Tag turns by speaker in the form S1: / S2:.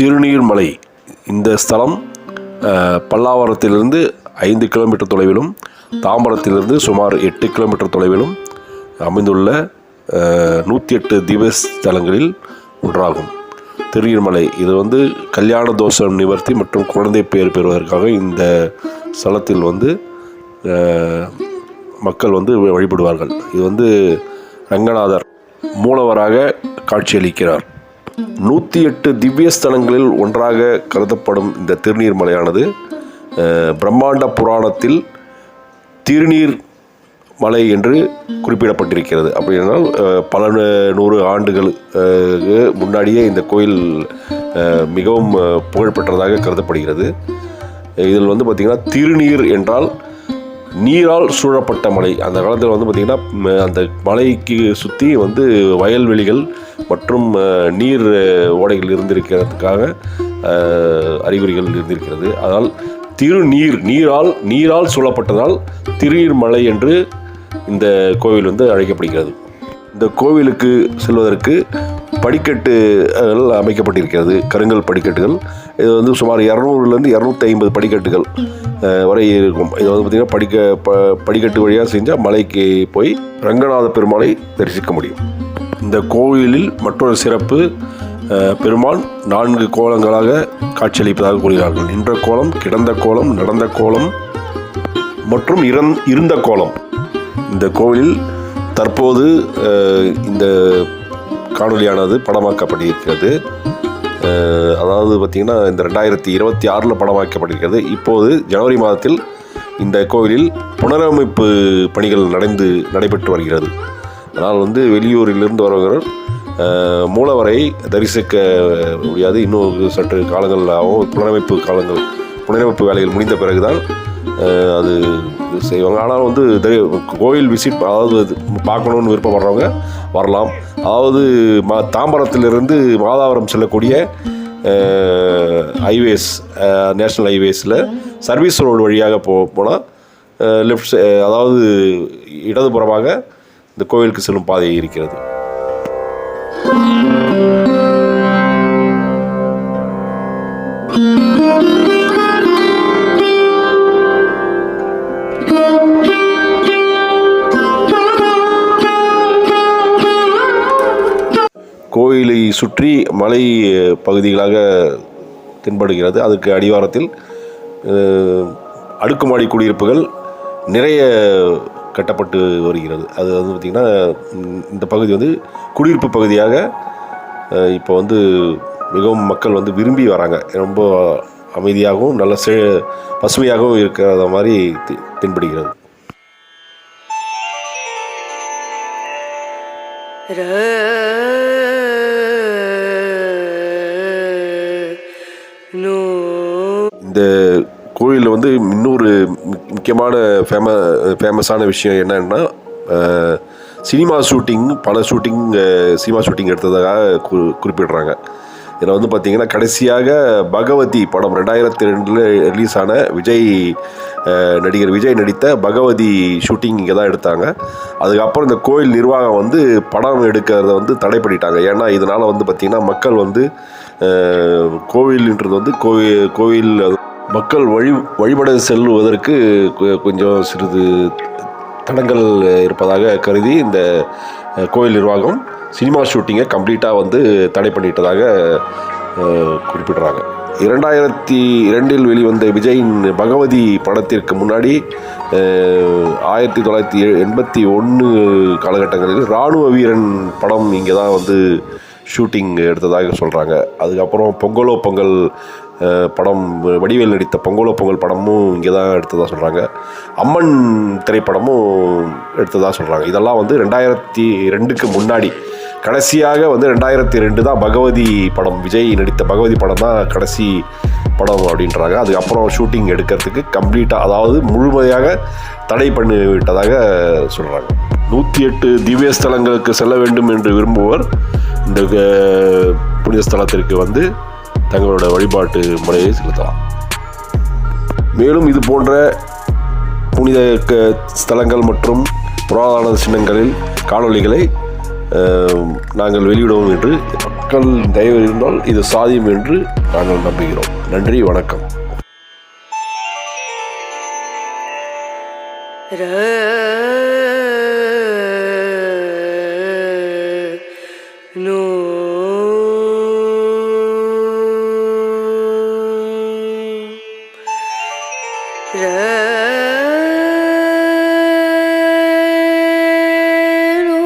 S1: திருநீர்மலை இந்த ஸ்தலம் பல்லாவரத்திலிருந்து ஐந்து கிலோமீட்டர் தொலைவிலும் தாம்பரத்திலிருந்து சுமார் எட்டு கிலோமீட்டர் தொலைவிலும் அமைந்துள்ள நூற்றி எட்டு திவ்ய ஸ்தலங்களில் ஒன்றாகும். திருநீர்மலை இது வந்து கல்யாண தோஷம் நிவர்த்தி மற்றும் குழந்தை பேர் பெறுவதற்காக இந்த ஸ்தலத்தில் வந்து மக்கள் வந்து வழிபடுவார்கள். இது வந்து ரங்கநாதர் மூலவராக காட்சியளிக்கிறார். நூற்றி எட்டு திவ்ய ஸ்தலங்களில் ஒன்றாக கருதப்படும் இந்த திருநீர் மலையானது பிரம்மாண்ட புராணத்தில் திருநீர் மலை என்று குறிப்பிடப்பட்டிருக்கிறது. அப்படின்னால் பல நூறு ஆண்டுகள் முன்னாடியே இந்த கோயில் மிகவும் புகழ்பெற்றதாக கருதப்படுகிறது. இதில் வந்து பார்த்திங்கன்னா திருநீர் என்றால் நீரால் சூழப்பட்ட மலை. அந்த காலத்தில் வந்து பார்த்திங்கன்னா அந்த மலைக்கு சுற்றி வந்து வயல்வெளிகள் மற்றும் நீர் ஓடைகள் இருந்திருக்கிறதுக்காக அறிகுறிகள் இருந்திருக்கிறது. அதனால் திருநீர் நீரால் நீரால் சூழப்பட்டதால் திருநீர்மலை என்று இந்த கோவில் வந்து அழைக்கப்படுகிறது. இந்த கோவிலுக்கு செல்வதற்கு படிக்கட்டுகள் அமைக்கப்பட்டிருக்கிறது. கருங்கல் படிக்கட்டுகள். இது வந்து சுமார் இரநூறுலேருந்து இரநூத்தி ஐம்பது படிக்கட்டுகள் வரை இருக்கும். இது வந்து பார்த்திங்கன்னா படிக்க ப படிக்கட்டு வழியாக செஞ்சால் மலைக்கு போய் ரங்கநாத பெருமாளை தரிசிக்க முடியும். இந்த கோவிலில் மற்றொரு சிறப்பு பெருமான் நான்கு கோலங்களாக காட்சியளிப்பதாக கூறுகிறார்கள். நின்ற கோலம் கிடந்த கோலம் நடந்த கோலம் மற்றும் இறந் இருந்த கோலம். இந்த கோவிலில் தற்போது இந்த காணொளியானது படமாக்கப்பட்டிருக்கிறது. அதாவது பார்த்திங்கன்னா இந்த ரெண்டாயிரத்தி இருபத்தி ஆறில் படமாக்கப்பட்டிருக்கிறது. இப்போது ஜனவரி மாதத்தில் இந்த கோவிலில் புனரமைப்பு பணிகள் நடந்து நடைபெற்று வருகிறது. அதனால் வந்து வெளியூரிலிருந்து வரவர்கள் மூலவரை தரிசிக்க முடியாது. இன்னும் சற்று காலங்கள் ஆகும் புனரமைப்பு காலங்கள் புனரமைப்பு வேலைகள் முடிந்த பிறகுதான் அது செய்வாங்க. ஆனால் வந்து கோயில் விசிட் அதாவது இது பார்க்கணுன்னு விருப்பப்படுறவங்க வரலாம். அதாவது மா தாம்பரத்திலிருந்து மாதாவரம் செல்லக்கூடிய ஹைவேஸ் நேஷ்னல் ஹைவேஸில் சர்வீஸ் ரோடு வழியாக போ போனால் லெஃப்ட் அதாவது இடதுபுறமாக இந்த கோவிலுக்கு செல்லும் பாதை இருக்கிறது. கோயிலை சுற்றி மலை பகுதிகளாக தென்படுகிறது. அதுக்கு அடிவாரத்தில் அடுக்குமாடி குடியிருப்புகள் நிறைய கட்டப்பட்டு வருகிறது. அது வந்து பார்த்திங்கன்னா இந்த பகுதி வந்து குடியிருப்பு பகுதியாக இப்போ வந்து மிகவும் மக்கள் வந்து விரும்பி வராங்க. ரொம்ப அமைதியாகவும் நல்ல செ பசுமையாகவும் இருக்கிறத மாதிரி தென்படுகிறது. இந்த கோயிலில் வந்து இன்னொரு முக்கியமான ஃபேம ஃபேமஸான விஷயம் என்னன்னா சினிமா ஷூட்டிங் பல ஷூட்டிங் சினிமா ஷூட்டிங் எடுத்ததாக கு குறிப்பிடுறாங்க. இதில் வந்து பார்த்தீங்கன்னா கடைசியாக பகவதி படம் ரெண்டாயிரத்தி ரெண்டில் ரிலீஸ் ஆன விஜய் நடிகர் விஜய் நடித்த பகவதி ஷூட்டிங் இங்கே தான் எடுத்தாங்க. அதுக்கப்புறம் இந்த கோயில் நிர்வாகம் வந்து படம் எடுக்கிறத வந்து தடை பண்ணிட்டாங்க ஏன்னா இதனால் வந்து பார்த்திங்கன்னா மக்கள் வந்து கோவில்ன்றது வந்து கோவில் கோவில் மக்கள் வழி வழிபட செல்வதற்கு கொஞ்சம் சிறிது தடங்கள் இருப்பதாக கருதி இந்த கோயில் நிர்வாகம் சினிமா ஷூட்டிங்கை கம்ப்ளீட்டாக வந்து தடை பண்ணிட்டதாக குறிப்பிடுறாங்க. இரண்டாயிரத்தி இரண்டில் வெளிவந்த விஜயின் பகவதி படத்திற்கு முன்னாடி ஆயிரத்தி தொள்ளாயிரத்தி எண்பத்தி ஒன்று காலகட்டங்களில் இராணுவ வீரன் படம் இங்கே தான் வந்து ஷூட்டிங் எடுத்ததாக சொல்கிறாங்க அதுக்கப்புறம் பொங்கலோ பொங்கல் படம் வடிவேல் நடித்த பொங்கலோ பொங்கல் படமும் இங்கே தான் எடுத்ததாக சொல்கிறாங்க அம்மன் திரைப்படமும் எடுத்ததாக சொல்கிறாங்க இதெல்லாம் வந்து ரெண்டாயிரத்தி ரெண்டுக்கு முன்னாடி கடைசியாக வந்து ரெண்டாயிரத்தி ரெண்டு தான் பகவதி படம். விஜய் நடித்த பகவதி படம் தான் கடைசி படம் அப்படின்றாங்க. அதுக்கப்புறம் ஷூட்டிங் எடுக்கிறதுக்கு கம்ப்ளீட்டாக அதாவது முழுமையாக தடை பண்ணி விட்டதாக சொல்கிறாங்க நூற்றி எட்டு திவ்ய ஸ்தலங்களுக்கு செல்ல வேண்டும் என்று விரும்புவர் இந்த புனித ஸ்தலத்திற்கு வந்து தங்களோட வழிபாட்டு முறையை செலுத்தலாம். மேலும் இது போன்ற புனித க- ஸ்தலங்கள் மற்றும் புராதன சின்னங்களில் காணொளிகளை நாங்கள் வெளியிடுவோம் என்று மக்கள் தயவு இருந்தால் இது சாதியம் என்று நாங்கள் நம்புகிறோம். நன்றி வணக்கம்.
S2: ர நோ ர நோ